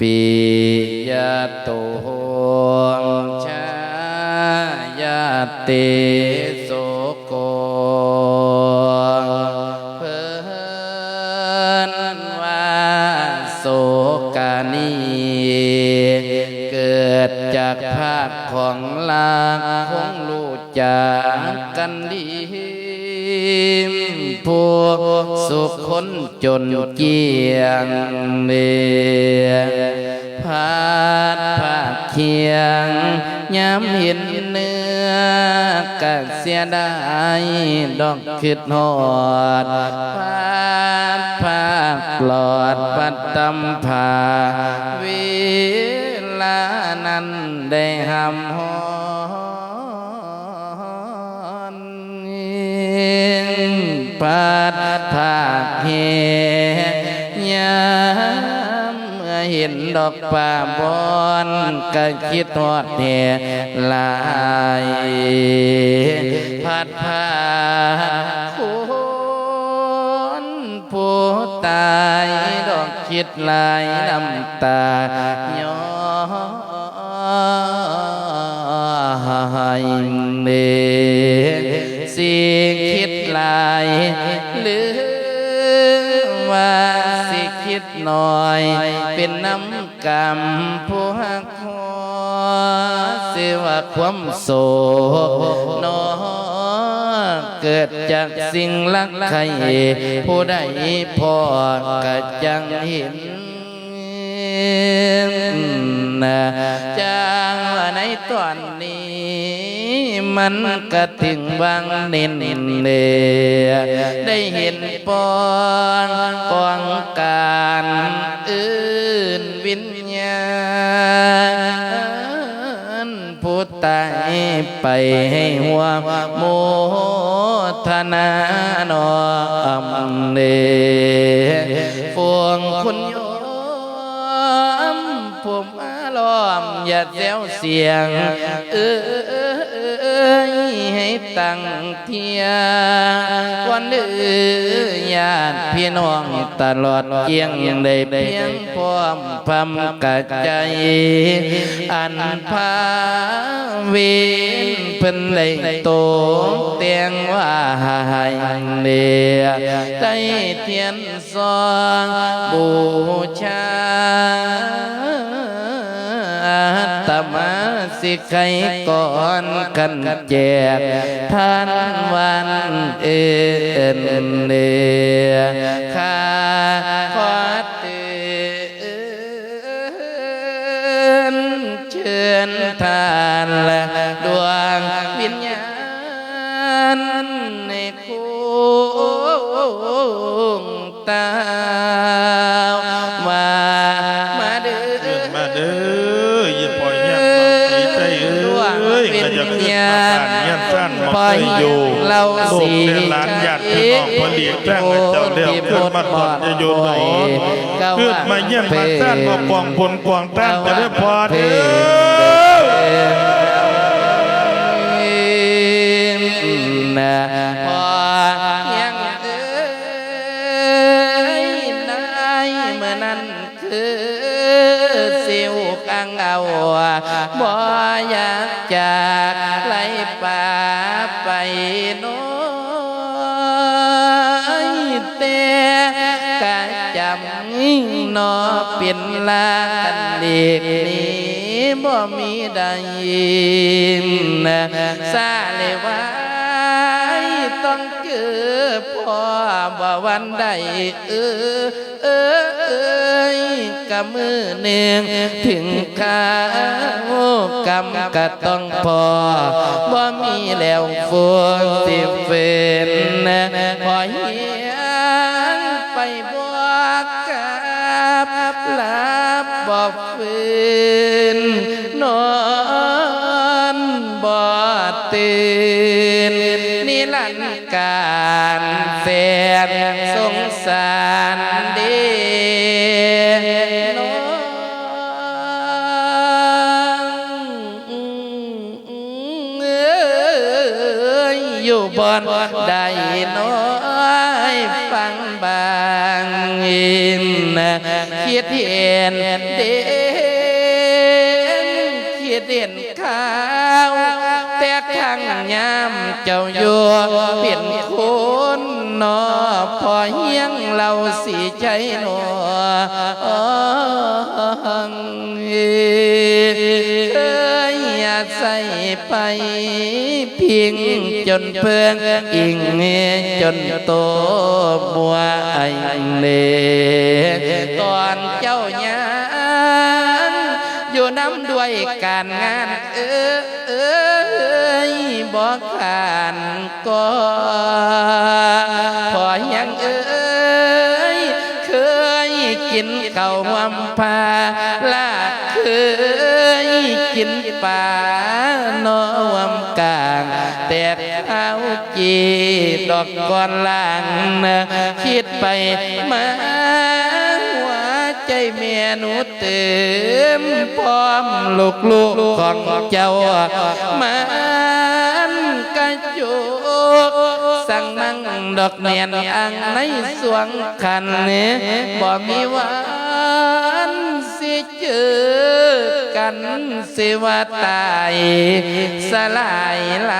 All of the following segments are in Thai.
ปิยโตชายตโสโกเพิ่อนว่าโสกานีเกิดจากภาคของลางคงรู้จักกันดีผู้ คนจนเกียงเมียพาดผาดเคียงย้ำเห็นเนื้อกะเสียดายดอกคิดหอดพาดผากหลอดปัดตำผาเวลานั้นได้หำหอ นปาดผากเฮยามเมื่อเห็นดอกป่าบอนก็คิดทอดเฮลายพัดพาคนผู้ตายดอกคิดลายน้ำตาย้อยเนสิคิดลาย หรือว่าสิคิดหน่อย เป็นน้ำกรรมผู้หักคอสิว่าความโศกนอเกิดจากสิ่งลักใครผู้ใดพอก็จังเห็นจางว่าในตอน มันก็ถึงบางเน้นเนได้เห็นปอนกองการอื่นวิญญาณผู้ตายไปให้หัวโมทนานอมเนฟวงคุณโยมผม อาล้อมอย่าแซวเสียง เอ้ยให้ตั้งเทียวันเดือญาติพี่น้องตลอดเกียงได้เพียงพร้อมพำกะใจ อันพาเวนเป็นเลยโตเตียงว่าให้เนียใจเทียนซองบูชา มาสิใครก่อนกันแจกท่านวันเอ็นเนีย กเรียนหลานญาติพี่น้องพอดีแจ้งให้เจ้าเลี้ยวขึ้นมาตอนจะอยู่ไหนขึ้นมาเยี่ยมมาสั้นมากวางพลกวางต้านจะได้พอเด้อ แต่กะจำนอเป็นลากันเด็กนี้บ่มีใดนซาเลยว่าต้องเจอพ่อบ่วันใดเออเออเอยกับมือหนึ่งถึงข้าวกำก็ต้องพอบ่มีแล้วฝนสิเฟ นนอนบ่ตื่นนิรันการแสนสงสารเดน้องเอ้ยอยู่บอนใดน้อยฟังบางอินคิดเห็นเด เด่นข้าวแต่ทางยามเจ้าอยู่เป็นคนนอพอเฮียงเราสีใจหนอเคยอาศัยไปพิงจนเพื่องอิงจนโตบัวไอเลตอนเจ้าหยัง น้ำด้วยการงาน เออเอยบอกขานก็พอยังเอ้ยเคยกินข้าวหวมพาลาเคยกินปลานอวมกลางแตกเท้าจีดอกก้อนล่างคิดไปมา ใจแม่หนูเต็มพร้อมลูกลูกของเจ้ามันกระจุกสั่งมั่งดอกเนียนอังในสวงคันนี้บ่มีวันสิเจอกันสิว่าตายสลายลา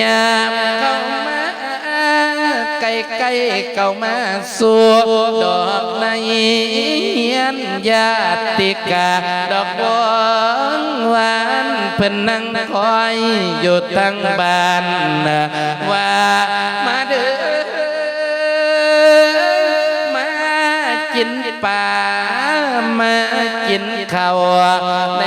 ยามเข้ามาใกล้ๆเข้ามาสู่ดอกในเฮียนญาติกาดอกบอนหวานเพิ่นนั่งคอยอยู่ทางบ้านว่ามาเด้อมากินปลามากินข้าวใน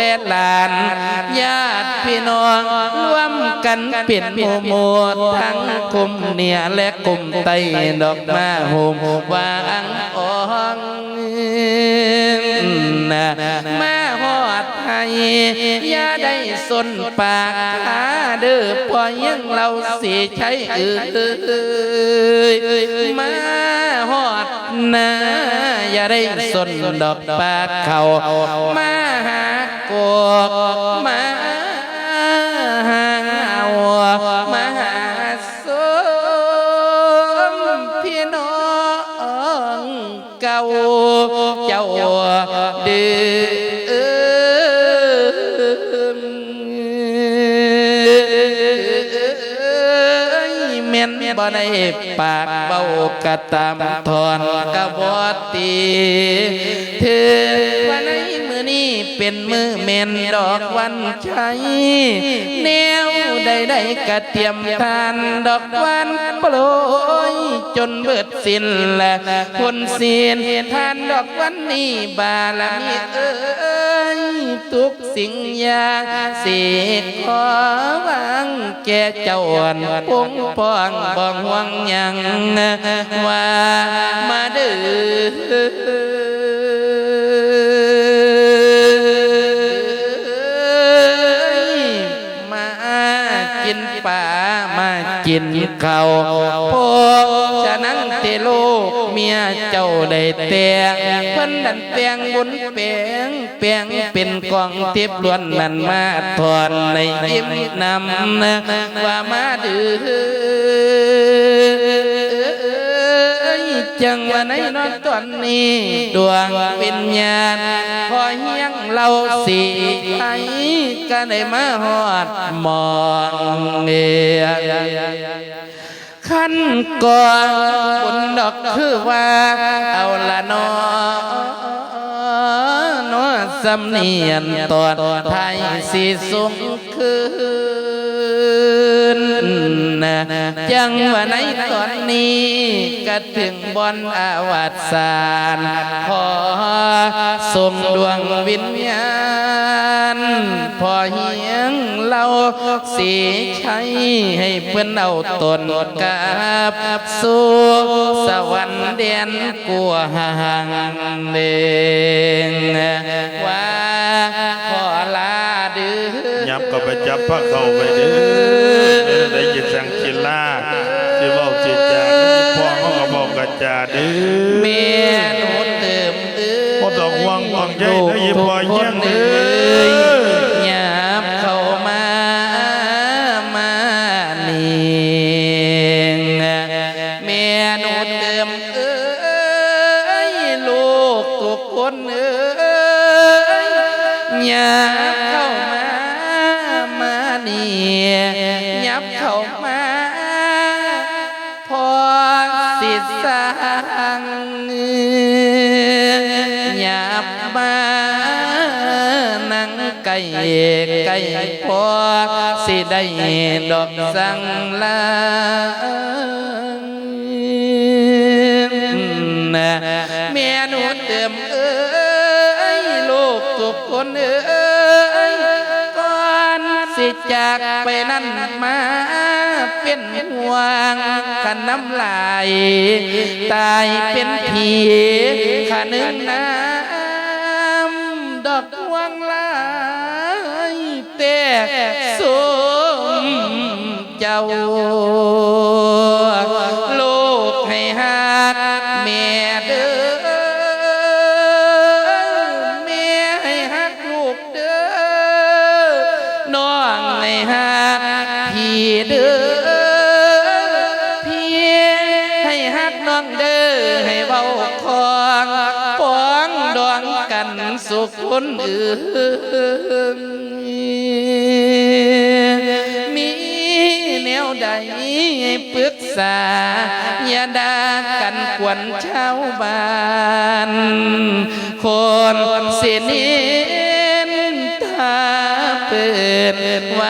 และหลานญาติพี่น้องร่วมกันเป็นหมู่หมดทั้งกลุ่มเนี่ยและกลุ่มไตดอกมาโฮมวางอ่องนะมาหอดให้อย่าได้สนปากหาเด้อพอยังเราสิใช้เอ่ยมาหอดนะอย่าได้สนดอกปากเขามาหา กบมาหาเอามาหาสมพี่น้องเก่าเจ้าเดือแม่นบ่ได้ปากเบากะตามทอนกะบ่ตีถือว่า นี้เป็นมือแม่นดอกวันชัยแนวใดๆกะเตรียมทานดอกวันโปรยจนเบิดสิ้นและคนเสียนทานดอกวันนี้บาลมีเอ้ยทุกสิ่งอย่างสิขอวางแก่เจ้าอ่อนพงพองบ่ห่วงยังว่ามาเด้อ กินข้าวพอฉะนั้นเตโลกเมียเจ้าได้แต่งเพิ่นดันแปลงบุญเปลงแปลงเป็นกองทิพย์ล้วนมันมาทอนในยิ้มนำว่ามาดื้อ จังว่าในนอนตอนนี้ ดวงวิญญาณพอเฮียงเราสีไห้ก็ได้มาหอดมองเนียขั้นก่อนบุญดอกคือว่า เอาละนอนอสำเนียนตอนไทยสีสุงคืน จังว่าในตอนนี้ก็ถึงบอนอาวาสานขอส่งดวงวิญญาณพอเฮียงเราสีใช้ให้เพื่อนเอาตนกับสู่สวรรค์เดียนกัวห่างเดงว่าขอลาดื้อยับก็ไปจับพระเข้าไปเด้อ จาเด้อเมียหนูเติมเอ้ยบ่ต้องห่วงห่วงใยนะอีพ่อเยี่ยงเด้อหย ยาบมานั่งไก่ไก่พอสิได้ดอกสังลาเมียหนูเติมเอ้ยลูกทุกคนเอ้ยก่อนสิจากไปนั่นมาเป็นห่วงขันน้ำลาย ตายเป็นผีขานึงน้ำดอ กวงลายแต่สมเจ้า สุขคนอื่นมีแนวใดปรึกษา อย่าด่ากันกวนชาวบ้าน คนเสียนินตาเปิดว่า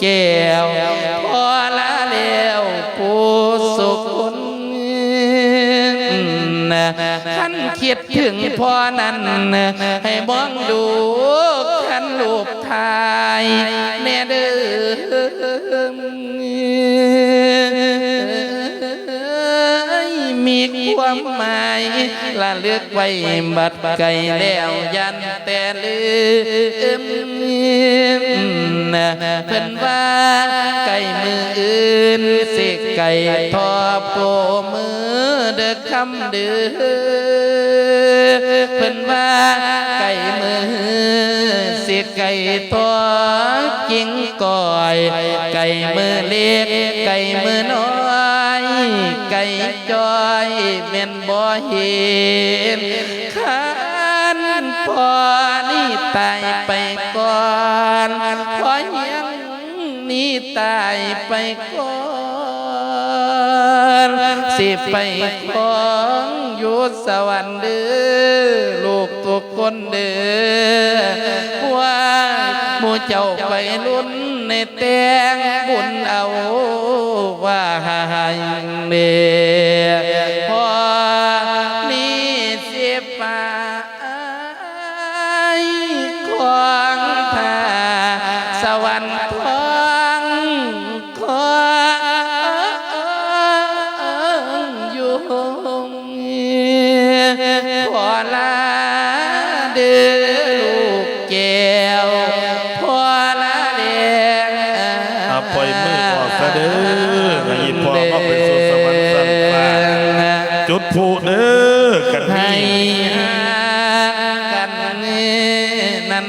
แก้วพอละแล้วผู้สุขนขันคิดถึงพ่อนั้นให้มองดูขันลูกทายแน่เด้อมีความหมายละเลือกไว้บัดไกลแล้วยันแต่ลืม เพิ่นว่าไก่มืออื่นสิไก่ทอโปมือเด็กคำเดือเพิ่นว่าไก่มือสิไก่ทอจิงก่อย ไก่มือเล็กไก่มือน้อยไก่จอยแม่นบ่เห็นขันพอนี่ตายไป อนพอยังนี่ตายไปก่อนสิไปของอยู่สวรรค์เด้อลูกทุกคนเด้อว่าหมู่เจ้าไปลุ้นในแตงบุญเอาว่าให้เด้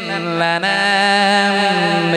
นั้นละนาเม